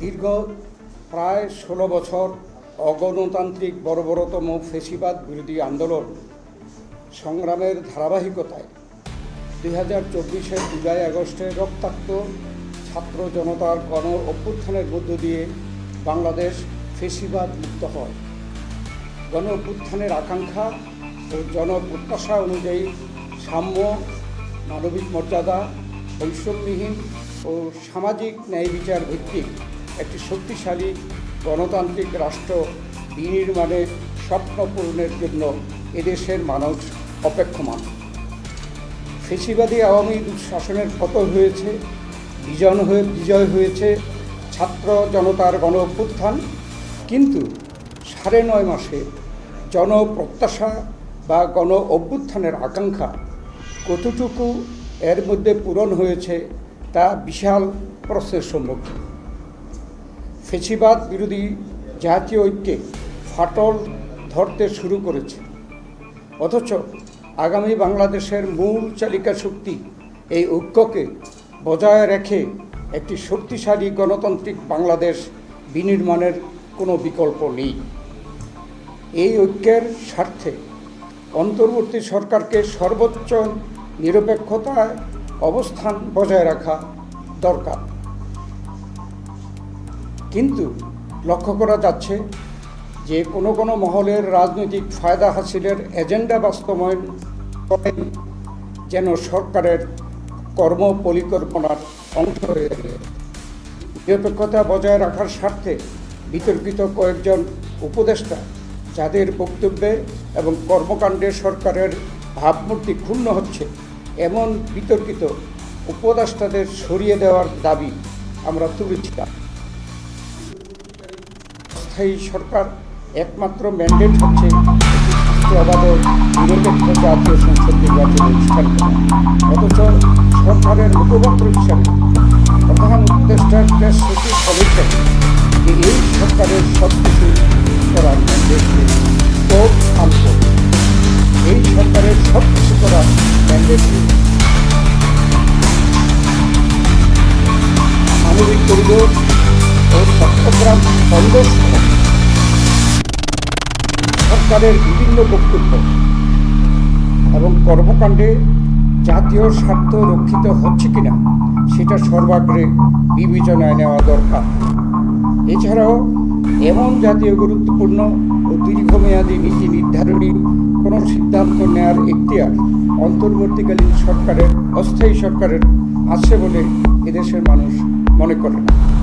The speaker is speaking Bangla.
দীর্ঘ প্রায় ষোলো বছর অগণতান্ত্রিক বর্বরতম ফেসিবাদ বিরোধী আন্দোলন সংগ্রামের ধারাবাহিকতায় দুই হাজার চব্বিশের জুলাই আগস্টে রক্তাক্ত ছাত্র জনতার গণ অভ্যুত্থানের মধ্য দিয়ে বাংলাদেশ ফেসিবাদ মুক্ত হয়। গণ অভ্যুত্থানের আকাঙ্ক্ষা ও জনপ্রত্যাশা অনুযায়ী সাম্য, মানবিক মর্যাদা, বৈষম্যহীন ও সামাজিক ন্যায় বিচার ভিত্তিক একটি শক্তিশালী গণতান্ত্রিক রাষ্ট্র বিনির্মাণে স্বপ্ন পূরণের জন্য এদেশের মানুষ অপেক্ষমান। ফেসিবাদী আওয়ামী শাসনের পতন হয়েছে, বিজন হয়ে, বিজয় হয়েছে ছাত্র জনতার গণ অভ্যুত্থান কিন্তু সাড়ে নয় মাসে জনপ্রত্যাশা বা গণ অভ্যুত্থানের আকাঙ্ক্ষা কতটুকু এর মধ্যে পূরণ হয়েছে তা বিশাল প্রশ্নের সম্মুখীন। ফেসিবাদ বিরোধী জাতীয় ঐক্যে ফাটল ধরতে শুরু করেছে। অথচ আগামী বাংলাদেশের মূল চালিকা শক্তি এই ঐক্যকে বজায় রেখে একটি শক্তিশালী গণতান্ত্রিক বাংলাদেশ বিনির্মাণের কোনো বিকল্প নেই। এই ঐক্যের স্বার্থে অন্তর্বর্তী সরকারকে সর্বোচ্চ নিরপেক্ষতায় অবস্থান বজায় রাখা দরকার। কিন্তু লক্ষ্য করা যাচ্ছে যে কোনো কোনো মহলের রাজনৈতিক ফায়দা হাসিলের এজেন্ডা বাস্তবায়ন করেন যেন সরকারের কর্ম পরিকল্পনার অংশ হয়ে গেলে নিরপেক্ষতা বজায় রাখার স্বার্থে বিতর্কিত কয়েকজন উপদেষ্টা যাদের বক্তব্যে এবং কর্মকাণ্ডে সরকারের ভাবমূর্তি ক্ষুণ্ণ হচ্ছে এমন বিতর্কিত উপদেষ্টাদের সরিয়ে দেওয়ার দাবি আমরা তুলেছিলাম। স্থায়ী সরকার একমাত্র ম্যান্ডেট হচ্ছে নিরপেক্ষ জাতীয় সংসদ নির্বাচন অনুষ্ঠান অথচ সরকারের মুখপাত্র হিসাবে প্রধান উপদেষ্টার প্রেস সচিব বলেছেন যে এই সরকারের সব কিছু করার ম্যান্ডেট সরকারের বিভিন্ন বক্তব্য এবং কর্মকাণ্ডে জাতীয় স্বার্থ রক্ষিত হচ্ছে কিনা, সেটা সর্বাগ্রে বিবেচনায় নেওয়া দরকার। এছাড়াও এমন জাতীয় গুরুত্বপূর্ণ ও দীর্ঘমেয়াদী নীতি নির্ধারণী কোনো সিদ্ধান্ত নেয়ার এখতিয়ার অন্তর্বর্তীকালীন সরকারের, অস্থায়ী সরকারের আছে বলে এদেশের মানুষ মনে করে না